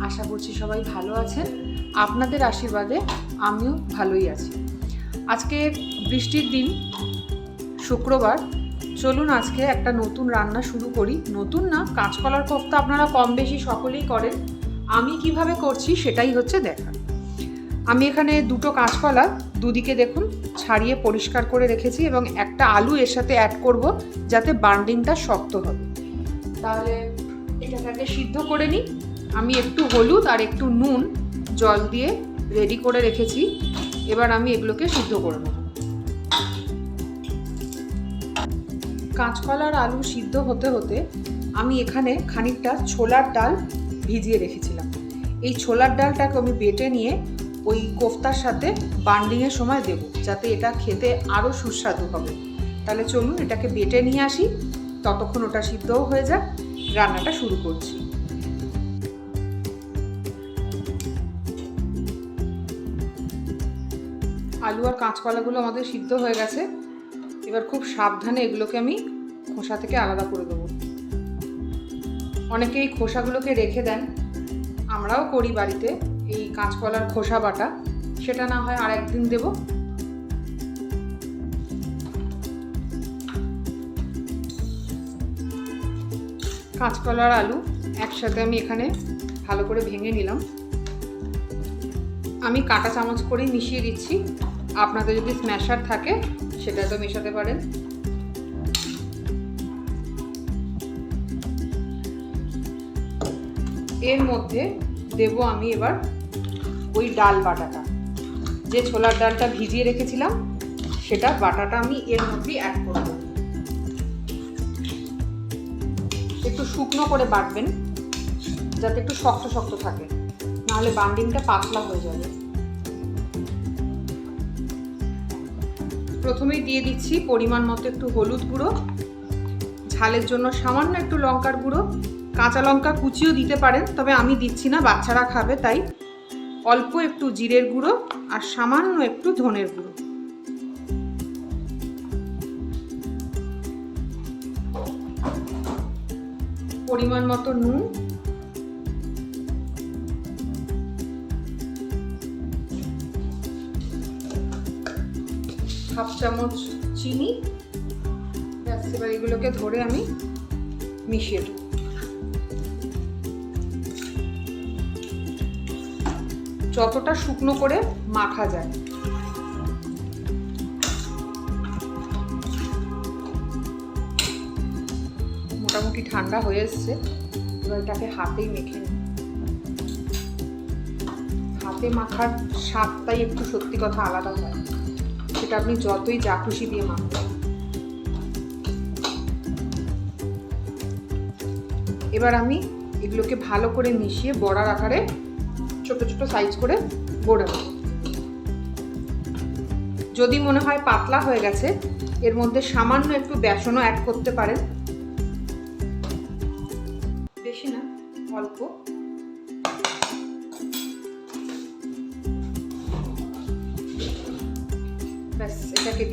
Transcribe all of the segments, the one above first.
আশা করছি সবাই ভালো আছেন। আপনাদের আশীর্বাদে আমিও ভালোই আছি। আজকে বৃষ্টির দিন, শুক্রবার। চলুন আজকে একটা নতুন রান্না শুরু করি। নতুন না, কাঁচকলার কোফতা আপনারা কম বেশি সকলেই করেন। আমি কীভাবে করছি সেটাই হচ্ছে দেখা আমি এখানে দুটো কাঁচকলা দুদিকে দেখুন, ছাড়িয়ে পরিষ্কার করে রেখেছি এবং একটা আলু এর সাথে অ্যাড করব যাতে বান্ডিংটা শক্ত হবে। তাহলে এটাকে সিদ্ধ করে নিই। আমি একটু হলুদ আর একটু নুন জল দিয়ে রেডি করে রেখেছি। এবার আমি এগুলোকে সিদ্ধ করে নেব। কাঁচকলার আলু সিদ্ধ হতে হতে আমি এখানে খানিকটা ছোলার ডাল ভিজিয়ে রেখেছিলাম। এই ছোলার ডালটাকে আমি বেটে নিয়ে ওই কোফতার সাথে বান্ডিংয়ের সময় দেব, যাতে এটা খেতে আরও সুস্বাদু হবে। তাহলে চলুন এটাকে বেটে নিয়ে আসি। ততক্ষণ ওটা সিদ্ধও হয়ে যাক। রান্নাটা শুরু করছি। আলু আর কাঁচকলাগুলো আমাদের সিদ্ধ হয়ে গেছে। এবার খুব সাবধানে এগুলোকে আমি খোসা থেকে আলাদা করে দেবো। অনেকে এই খোসাগুলোকে রেখে দেন। আমরাও করি বাড়িতে এই কাঁচকলার খোসা বাটা। সেটা না হয় আর একদিন দেবো। কাঁচকলার আলু একসাথে আমি এখানে ভালো করে ভেঙে নিলাম। আমি কাটা চামচ করেই মিশিয়ে দিচ্ছি। আপনাদের যদি স্ম্যাশার থাকে, সেটা তো মেশাতে পারেন। এর মধ্যে দেব আমি এবার ওই ডাল বাটাটা। যে ছোলার ডালটা ভিজিয়ে রেখেছিলাম, সেটা বাটাটা আমি এর মধ্যেই অ্যাড করব। একটু শুকনো করে বাটবেন, যাতে একটু শক্ত শক্ত থাকে। নাহলে বান্ডিংটা পাতলা হয়ে যাবে। প্রথমেই দিয়ে দিচ্ছি পরিমাণ মতো একটু হলুদ গুঁড়ো, ঝালের জন্য সামান্য একটু লঙ্কার গুঁড়ো, কাঁচা লঙ্কা কুচিও দিতে পারেন, তবে আমি দিচ্ছি না, বাচ্চারা খাবে, তাই অল্প একটু জিরের গুঁড়ো আর সামান্য একটু ধনের গুঁড়ো। পরিমাণ মতো নুন হাফ চামচ চিনি। ব্যাস, এবার এগুলোকে ধরে আমি মিশিয়ে দেবো যতটা শুকনো করে মাখা যায়। মোটামুটি ঠান্ডা হয়ে এসছে। এবার এটাকে হাতেই মেখে নিই। হাতে মাখার স্বাদটাই একটু সত্যি কথা আলাদা হয়। সেটা আপনি যতই যা খুশি দিয়ে মাখবেন এবার আমি এগুলোকে ভালো করে মিশিয়ে বড়ার আকারে ছোট ছোট সাইজ করে নেব। যদি মনে হয় পাতলা হয়ে গেছে, এর মধ্যে সামান্য একটু বেসনও অ্যাড করতে পারেন।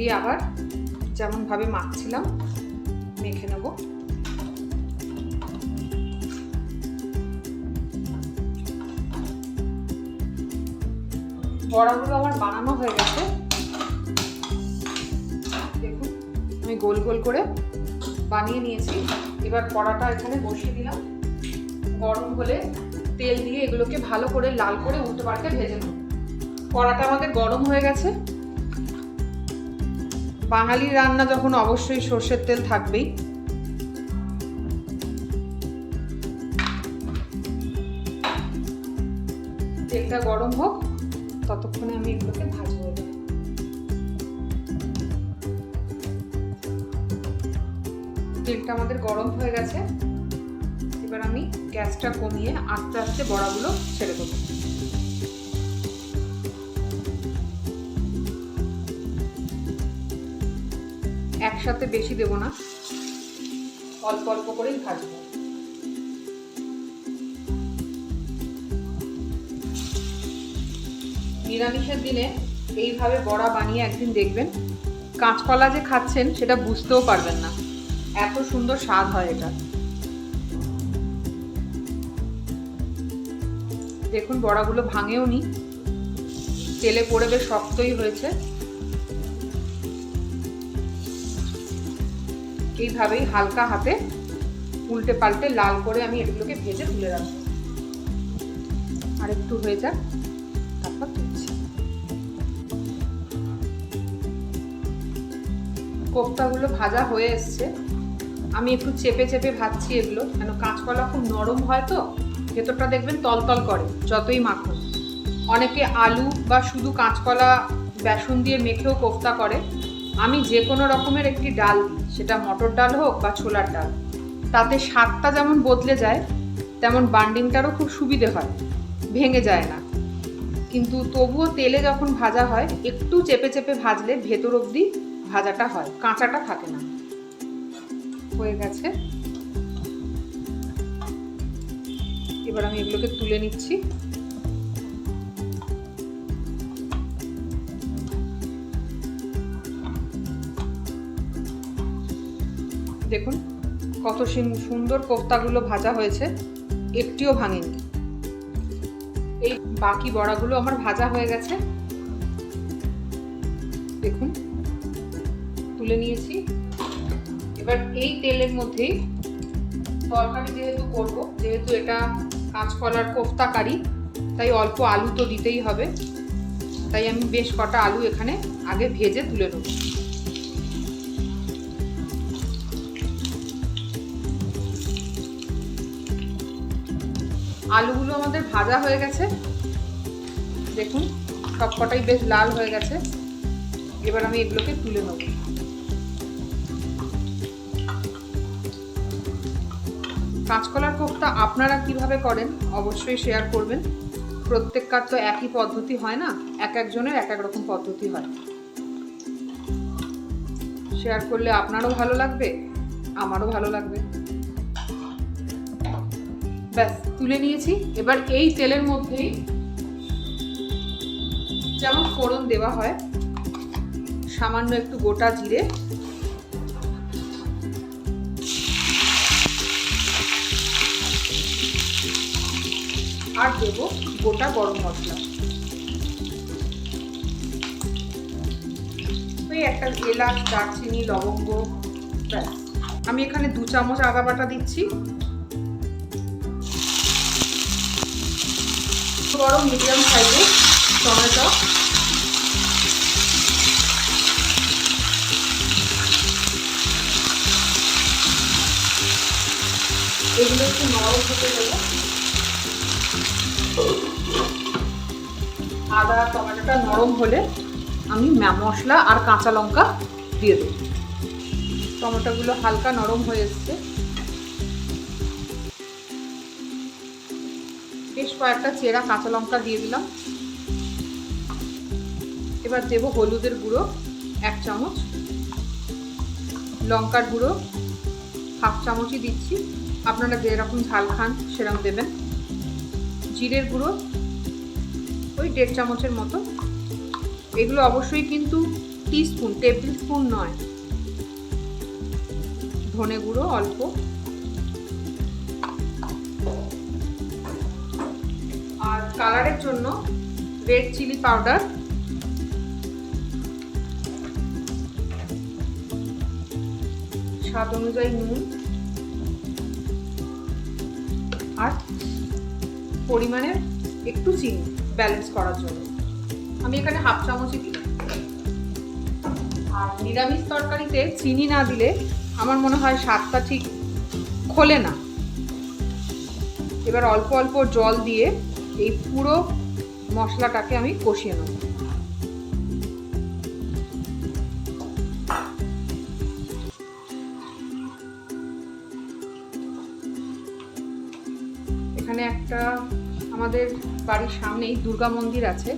দিয়ে আবার যেমনভাবে মাখছিলাম, মেখে নেব। বড়াগুলো আমার বানানো হয়ে গেছে। দেখুন, আমি গোল গোল করে বানিয়ে নিয়েছি। এবার কড়াটা এখানে বসিয়ে দিলাম। গরম হলে তেল দিয়ে এগুলোকে ভালো করে লাল করে উল্টো পাল্টে ভেজে নেব। কড়াটা আমাদের গরম হয়ে গেছে। বাঙালির রান্না যখন অবশ্যই সর্ষের তেল থাকবেই। তেলটা গরম হোক, ততক্ষণে আমি এগুলোকে ভাজবো। তেলটা আমাদের গরম হয়ে গেছে। এবার আমি গ্যাসটা কমিয়ে আস্তে আস্তে বড়াগুলো ছেড়ে দেবো। একসাথে বেশি দেব না। অল্প অল্প করেই ভাজবো। নিরামিষের দিনে এইভাবে বড়া বানিয়ে একদিন দেখবেন, কাঁচকলা যে খাচ্ছেন সেটা বুঝতেও পারবেন না। এত সুন্দর স্বাদ হয় এটা। দেখুন বড়াগুলো ভাঙেও নি। তেলে পড়ে বেশ শক্তই হয়েছে। এইভাবেই হালকা হাতে উল্টে পাল্টে লাল করে আমি এগুলোকে ভেজে তুলে রাখব। আর একটু হয়ে যাক, তারপর তুলছি। কোপ্তাগুলো ভাজা হয়ে এসছে। আমি একটু চেপে চেপে ভাজছি এগুলো, কেন কাঁচকলা খুব নরম হয় তো, ভেতরটা দেখবেন তলতল করে, যতই মাখুন অনেকে আলু বা শুধু কাঁচকলা, বেসন দিয়ে মেখেও কোফতা করে। আমি যে কোনো রকমের একটি ডাল দিই। সেটা মটর ডাল হোক বা ছোলার ডাল। তাতে স্বাদটা যেমন বদলে যায়, তেমন বান্ডিংটারও খুব সুবিধে হয়। ভেঙে যায় না। কিন্তু তবুও তেলে যখন ভাজা হয়, একটু চেপে চেপে ভাজলে ভেতর অবধি ভাজাটা হয়, কাঁচাটা থাকে না। হয়ে গেছে। এবার আমি এগুলোকে তুলে নিচ্ছি। দেখুন, কত সুন্দর কোফতাগুলো ভাজা হয়েছে, একটিও ভাঙেনি। এই বাকি বড়াগুলো আমার ভাজা হয়ে গেছে। দেখুন, তুলে নিয়েছি। এবার এই তেলের মধ্যেই তরকারি যেহেতু করব, যেহেতু এটা কাঁচকলার কোফতা কারি তাই অল্প আলু তো দিতেই হবে। তাই আমি বেশ কটা আলু এখানে আগে ভেজে তুলে নেব। আলুগুলো আমাদের ভাজা হয়ে গেছে। দেখুন সব কটাই বেশ লাল হয়ে গেছে। এবার আমি এগুলোকে তুলে নেব। কাঁচকলার কোফতা আপনারা কীভাবে করেন, অবশ্যই শেয়ার করবেন। প্রত্যেককার তো একই পদ্ধতি হয় না? এক একজনের এক এক রকম পদ্ধতি হয়। শেয়ার করলে আপনারও ভালো লাগবে, আমারও ভালো লাগবে। ব্যাস, তুলে নিয়েছি। এবার এই তেলের মধ্যেই যেমন ফোড়ন দেওয়া হয়, সামান্য একটু গোটা জিরে। আর দেব গোটা গরম মশলা। ওই একটা এলাচ, দারচিনি, লবঙ্গ, ব্যাস। আমি এখানে দু চামচ আদা বাটা দিচ্ছি। বড় মিডিয়াম সাইজের টমেটো। এগুলো একটু নরম হতে দেবো। আদা, টমেটোটা নরম হলে আমি মশলা আর কাঁচা লঙ্কা দিয়ে দেবো। টমেটোগুলো হালকা নরম হয়ে এসছে। কয়েকটা চেরা কাঁচা লঙ্কা দিয়ে দিলাম। এবার দেবো হলুদের গুঁড়ো, এক চামচ। লঙ্কার গুঁড়ো, হাফ চামচই দিচ্ছি। আপনারা যেরকম ঝাল খান সেরকম দেবেন। জিরের গুঁড়ো, ওই দেড় চামচের মতো। এগুলো অবশ্যই কিন্তু টিস্পুন, টেবিল স্পুন নয়। ধনে গুঁড়ো অল্প। জন্য রেড চিলি পাউডার। স্বাদ অনুযায়ী নুন। আর পরিমাণে একটু চিনি ব্যালেন্স করার জন্য। আমি এখানে হাফ চামচই দিলাম। আর নিরামিষ তরকারিতে চিনি না দিলে আমার মনে হয় স্বাদটা ঠিক খোলে না। এবার অল্প অল্প জল দিয়ে এই পুরো মশলাটাকে আমি কষিয়ে নেব। এখানে একটা আমাদের বাড়ির সামনেই দুর্গা মন্দির আছে।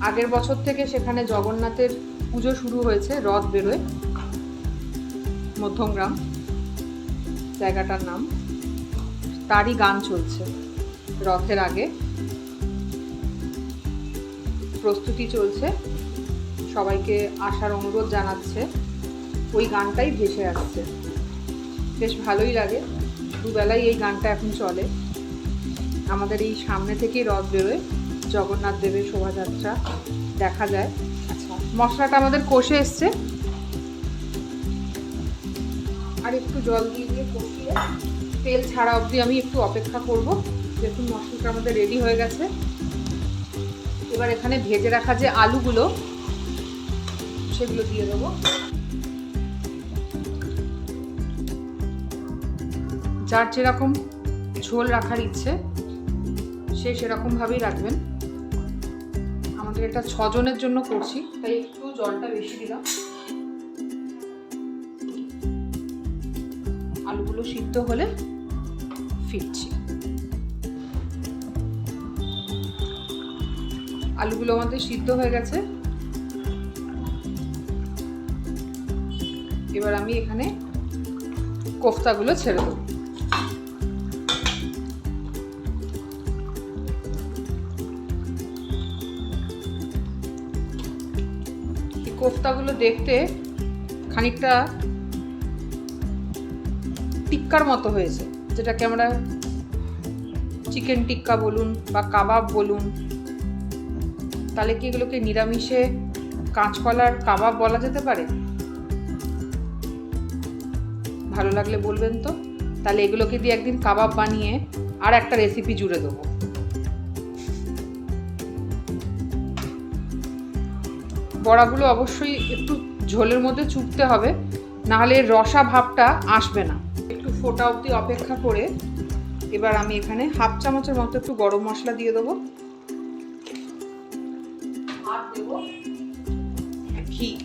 আগের বছর থেকে সেখানে জগন্নাথের পুজো শুরু হয়েছে, রথ বেরোয়। মধ্যমগ্রাম, জায়গাটার নাম। তারই গান চলছে। রথের আগে। প্রস্তুতি চলছে। সবাইকে আসার অনুরোধ জানাচ্ছে। ওই গানটাই ভেসে আসছে। বেশ ভালোই লাগে। দুবেলাই এই গানটা এখন চলে। আমাদের এই সামনে থেকেই রথ বেরোয়। জগন্নাথ দেবের শোভাযাত্রা দেখা যায়। আচ্ছা মশলাটা আমাদের কষে এসছে। আর একটু জল দিয়ে দিয়ে কষিয়ে তেল ছাড়া অবধি আমি একটু অপেক্ষা করব। দেখুন, মশলাটা আমাদের রেডি হয়ে গেছে। এবার এখানে ভেজে রাখা যে আলুগুলো, সেগুলো দিয়ে দেবো। যার যেরকম ঝোল রাখার ইচ্ছে, সে সেরকমভাবেই রাখবেন। আমাদের এটা ছজনের জন্য করছি, তাই একটু জলটা বেশি দিলাম। আলুগুলো সিদ্ধ হলে ফিরছি। আলুগুলো আমাদের সিদ্ধ হয়ে গেছে। এবার আমি এখানে কোফতাগুলো ছেড়ে দেবো। কোফতাগুলো দেখতে খানিকটা টিক্কার মতো হয়েছে। যেটাকে আমরা চিকেন টিক্কা বলুন বা কাবাব বলুন তাহলে কি এগুলোকে নিরামিষে কাঁচকলার কাবাব বলা যেতে পারে? ভালো লাগলে বলবেন তো? তাহলে এগুলোকে দিয়ে একদিন কাবাব বানিয়ে আর একটা রেসিপি জুড়ে দেবো। বড়াগুলো অবশ্যই একটু ঝোলের মধ্যে চুপতে হবে, নাহলে রসা ভাবটা আসবে না। একটু ফোটা অবধি অপেক্ষা করে এবার আমি এখানে হাফ চামচের মতো একটু গরম মশলা দিয়ে দেবো। ঘি।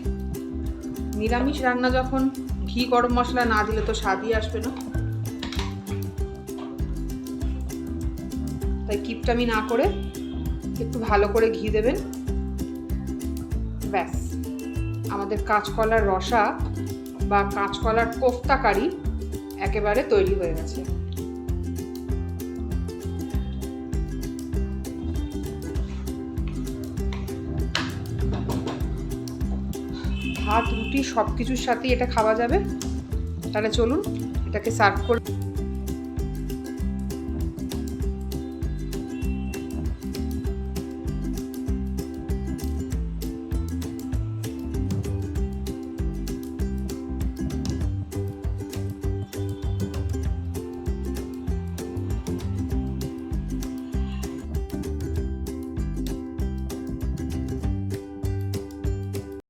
নিরামিষ রান্না যখন ঘি, গরম মশলা না দিলে তো স্বাদই আসবে না। তাই কিপটামি না করে একটু ভালো করে ঘি দেবেন। ব্যাস। আমাদের কাঁচকলার রসা বা কাঁচকলার কোফতা কারি একেবারে তৈরি হয়ে গেছে। ভাত রুটি সব কিছুর সাথেই এটা খাওয়া যাবে। তাহলে চলুন এটাকে সার্ভ করে